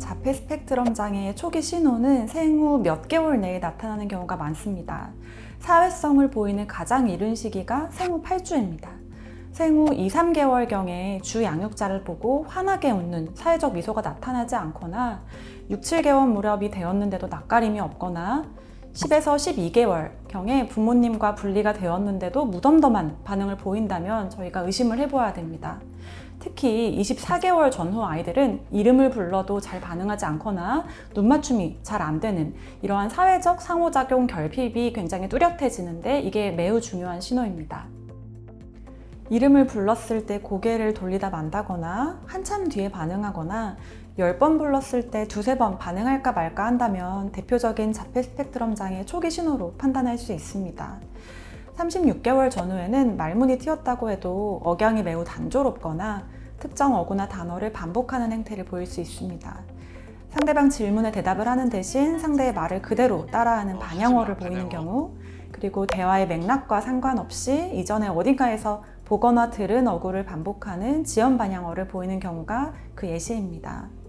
자폐 스펙트럼 장애의 초기 신호는 생후 몇 개월 내에 나타나는 경우가 많습니다. 사회성을 보이는 가장 이른 시기가 생후 8주입니다. 생후 2, 3개월경에 주 양육자를 보고 환하게 웃는 사회적 미소가 나타나지 않거나 6, 7개월 무렵이 되었는데도 낯가림이 없거나 10에서 12개월 경에 부모님과 분리가 되었는데도 무덤덤한 반응을 보인다면 저희가 의심을 해보아야 됩니다. 특히 24개월 전후 아이들은 이름을 불러도 잘 반응하지 않거나 눈 맞춤이 잘 안 되는 이러한 사회적 상호작용 결핍이 굉장히 뚜렷해지는데 이게 매우 중요한 신호입니다. 이름을 불렀을 때 고개를 돌리다 만다거나 한참 뒤에 반응하거나 10번 불렀을 때 두세 번 반응할까 말까 한다면 대표적인 자폐 스펙트럼 장애 초기 신호로 판단할 수 있습니다. 36개월 전후에는 말문이 튀었다고 해도 억양이 매우 단조롭거나 특정 어구나 단어를 반복하는 행태를 보일 수 있습니다. 상대방 질문에 대답을 하는 대신 상대의 말을 그대로 따라하는 반향어를 보이는 경우, 그리고 대화의 맥락과 상관없이 이전에 어딘가에서 보거나 들은 어구를 반복하는 지연 반향어를 보이는 경우가 그 예시입니다.